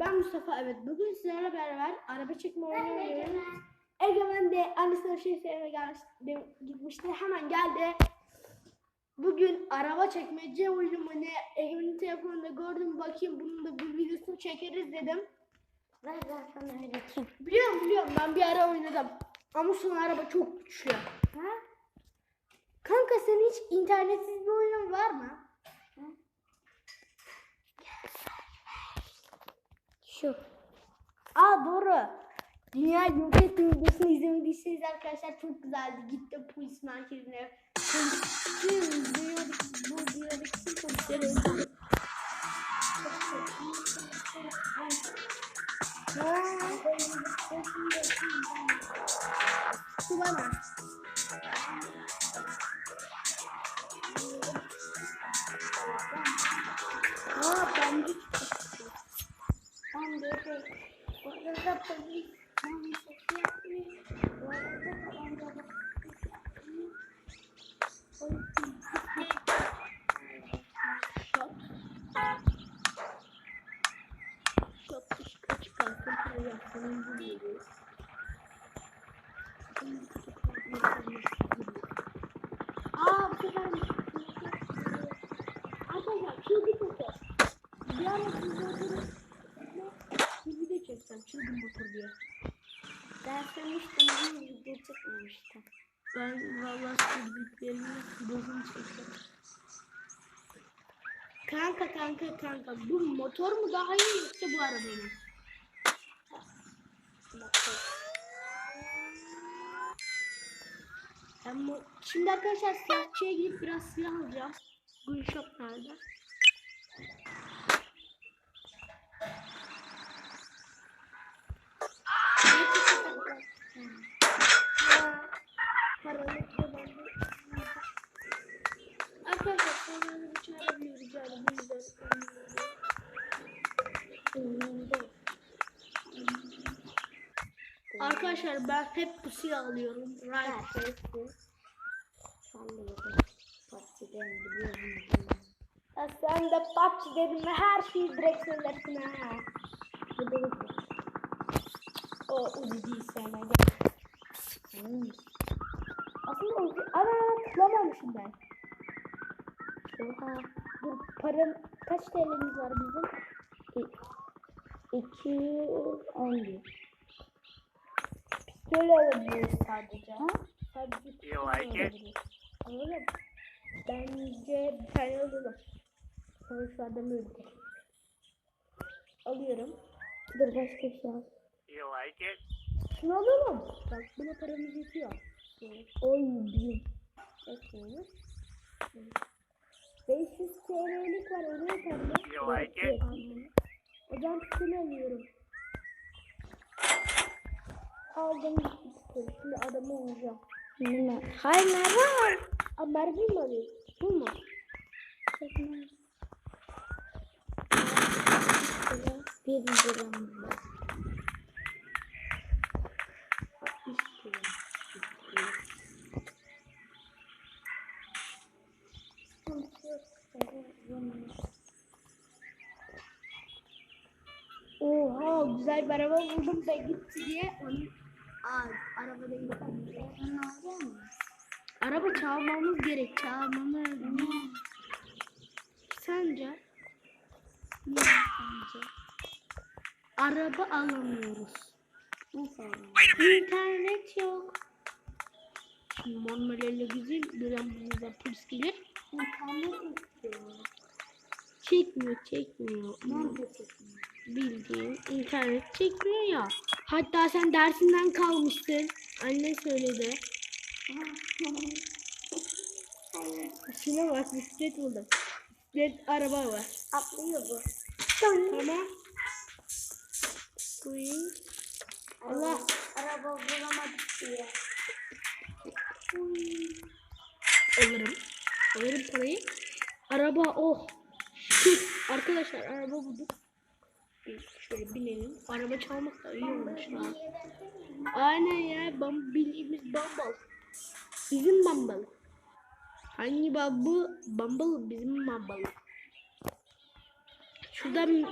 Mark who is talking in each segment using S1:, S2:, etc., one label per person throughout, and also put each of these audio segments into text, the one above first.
S1: Ben Mustafa evet. Bugün sizlerle beraber araba çekme oyunu oynuyoruz. Egemen de annesine bir şey söylemeye gelmiş, gitmişti. Hemen geldi. Bugün araba çekmece oyunu ne? Egemen'in telefonunda gördüm bakayım bunun da bir videosunu çekeriz dedim.
S2: Ben zaten öğreteyim.
S1: Biliyorum biliyorum ben bir ara oynadım. Ama son araba çok güçlü.
S2: Ha?
S1: Kanka senin hiç internetsiz bir oyunun var mı?
S2: Şu.
S1: Aa doğru. Dünya etme videosunu izlemediyseniz arkadaşlar çok güzeldi. Gitti polis merkezine. Polis bu diyorduk kim polisleri öldürdü. Su bana.
S2: Aa Ben
S1: sefer Arkadaşlar çılgın motor. Bir ara sizde oturup çeksem çılgın motor diye.
S2: Ben söylemiştim ama video çıkmamıştı.
S1: Ben valla sürdüklerimi bozum çektim. Kanka kanka kanka bu motor mu daha iyi yoksa bu araba mı? Şimdi arkadaşlar silahçıya gidip biraz silah alacağım. Gun shop nerede? Arkadaşlar sonra bir yani bu yüzden. Arkadaşlar ben hep bu silah alıyorum. Right. Sen de PUBG dedin mi her şeyi direkt ha. O Uzi değil hadi. Hmm. Aslında Uzi ana tıklamamışım ben. Oha. Dur param kaç TL'miz var bizim?
S2: İ- 211.
S1: Pistol alabiliriz sadece.
S2: Ha?
S1: Sadece
S3: You like it?
S1: Alalım. Bence bir tane alalım. Savaşlarda mı öldü? Alıyorum.
S2: Dur başka bir şey al.
S3: You like it?
S1: Şunu alalım. Bak buna paramız yetiyor.
S2: Oy bin.
S1: Bakıyoruz. 500 TL'lik var onu yeter mi?
S3: You like it?
S1: Aldım. Hocam pistolü alıyorum. Aldım. Şimdi adamı vuracağım.
S2: Mi? Hayır nerede?
S1: Aa, mermi mi alıyorsun? Bu mu?
S2: Çekmez. Bir liram var.
S1: Güzel bir araba buldum da gitti diye onu Aa, araba değil. Araba çalmamız gerek. Çalmamız. Sence?
S2: Ne sence?
S1: Araba alamıyoruz.
S2: Nasıl olur?
S1: İnternet yok. Şimdi normalde güzel birden bize polis gelir.
S2: İnternet istiyor.
S1: Çekmiyor, çekmiyor.
S2: Nerede çekmiyor?
S1: Bildiğin internet çekmiyor ya. Hatta sen dersinden kalmışsın. Anne söyledi. Şuna bak bisiklet buldum. Bisiklet araba var.
S2: Atlıyor bu.
S1: Tamam. Uy. Allah.
S2: Araba bulamadık diye.
S1: Alırım. Alırım parayı. Araba oh. Şükür. Arkadaşlar araba bulduk. Araba çalmak da iyi olmuş ha. Aynen ya. Bam, bildiğimiz bambal. Bizim bambal. Hangi bambal? Bambal bizim bambal. Şuradan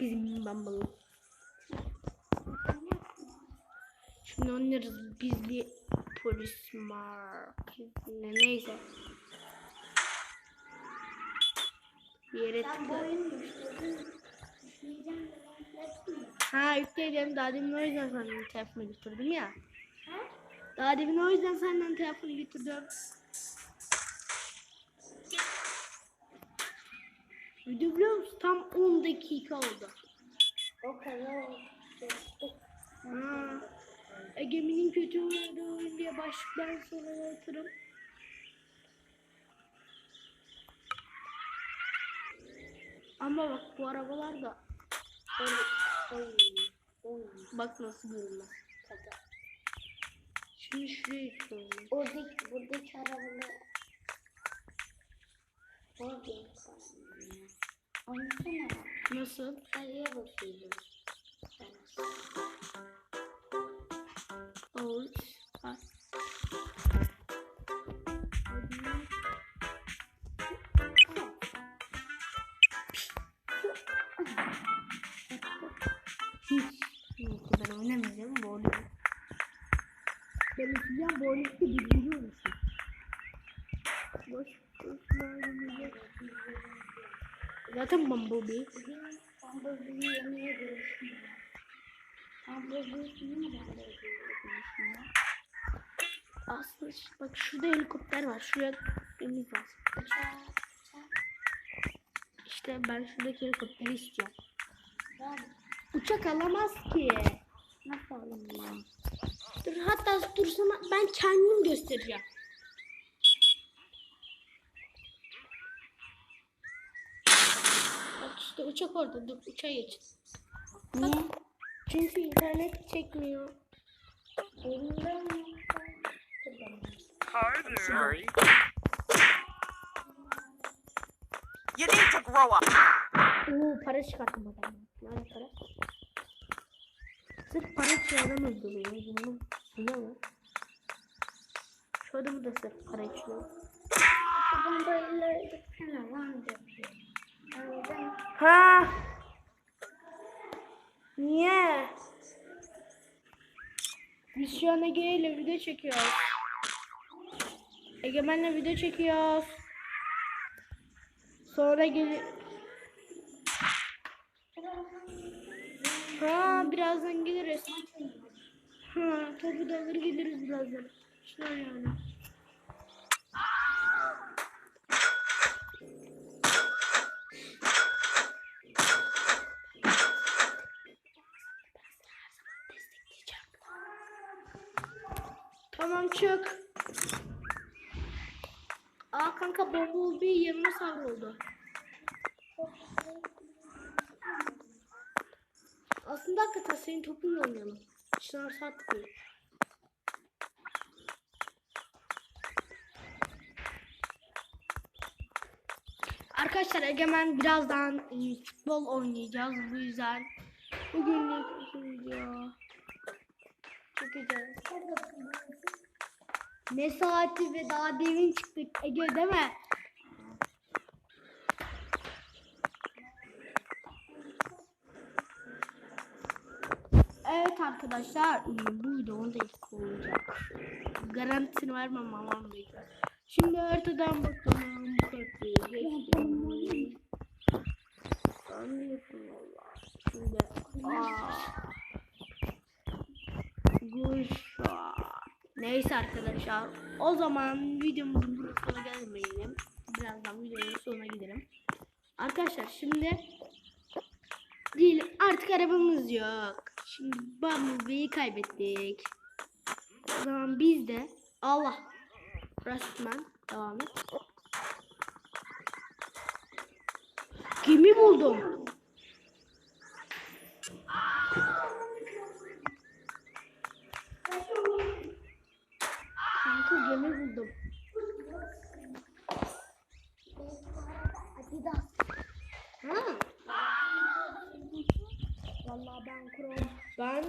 S1: Bizim Bumble. Şimdi oynarız biz bir polis marketine neyse. Bir yere tıkla. Ha yükleyelim daha demin o yüzden senden telefonu götürdüm ya.
S2: Ha?
S1: Daha demin o yüzden senden telefonu götürdüm. Video biliyor musun? Tam 10 dakika oldu.
S2: O kadar oldu.
S1: Ha. Egemen'in kötü oynadığı oyun diye başlıktan sonra yaratırım. Ama bak bu arabalar da
S2: Oy, oy, oy.
S1: bak nasıl görünmez.
S2: Kadar.
S1: Şimdi şuraya çıkıyorum.
S2: Oradaki, buradaki arabalar. Oradaki arabalar. Oynasana.
S1: Nasıl?
S2: Sarıya bakıyorum.
S1: Olur. Ha. Oynamayacağım. Bowling. Ben eskiden bowling'de birinci olmuşum. Boş boş oynayacağım. Zaten Bumblebee.
S2: Bumblebee'yi yemeğe görüşüm ya. Bumblebee'yi görüşüm ya?
S1: Aslında bak şurada helikopter var. Şuraya gitmemiz lazım. İşte ben şuradaki helikopteri istiyorum. Uçak alamaz ki.
S2: Nasıl alayım?
S1: Dur hatta dur sana ben kendim göstereceğim. Bak işte uçak orada dur uçağa geç.
S2: Niye?
S1: Çünkü internet çekmiyor.
S2: Elimden mi?
S3: Hi there.
S4: You need to grow up.
S1: Oo para. Nerede para? Sırf para için adam öldürüyor. Bunu bu ne lan? Şu adamı da sırf para için
S2: lan yapıyor. Ben
S1: Ha. Niye? Biz şu an Ege ile video çekiyoruz. Egemen'le video çekiyoruz. Sonra gel... Ha birazdan geliriz. Ha topu da alır geliriz birazdan. Şöyle yani. Tamam çık. Aa kanka Bumblebee yanına savruldu. Aslında hakikaten senin topunla oynayalım. Çınar sattık. Arkadaşlar Egemen birazdan e, futbol oynayacağız bu yüzden bugünlük bu video çekeceğiz. Ne saati ve daha demin çıktık Ege değil mi? Evet arkadaşlar bu video 10 dakika olacak. Garantisini vermem ama. Şimdi haritadan bakalım. Şimdi. Guşa. Neyse arkadaşlar. O zaman videomuzun sonuna gelmeyelim. Birazdan videonun sonuna gidelim. Arkadaşlar şimdi artık arabamız yok. Şimdi Bumblebee'yi kaybettik. O zaman biz de Allah Rastman devam et. Gemi buldum. Kanka gemi buldum.
S2: Adidas.
S1: Ha. Vallahi ben.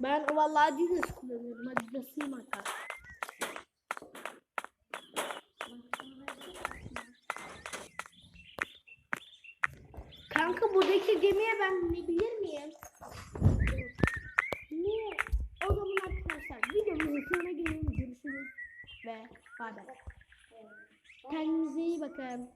S1: Ben
S2: Adidas'ın
S1: vallahi Adidas kullanıyorum. Adidas'ıyım hatta. Kanka buradaki gemiye ben binebilir miyim? Niye? O zaman arkadaşlar videomuzun sonuna gelelim. Görüşürüz ve bay bay. Kendinize iyi bakın.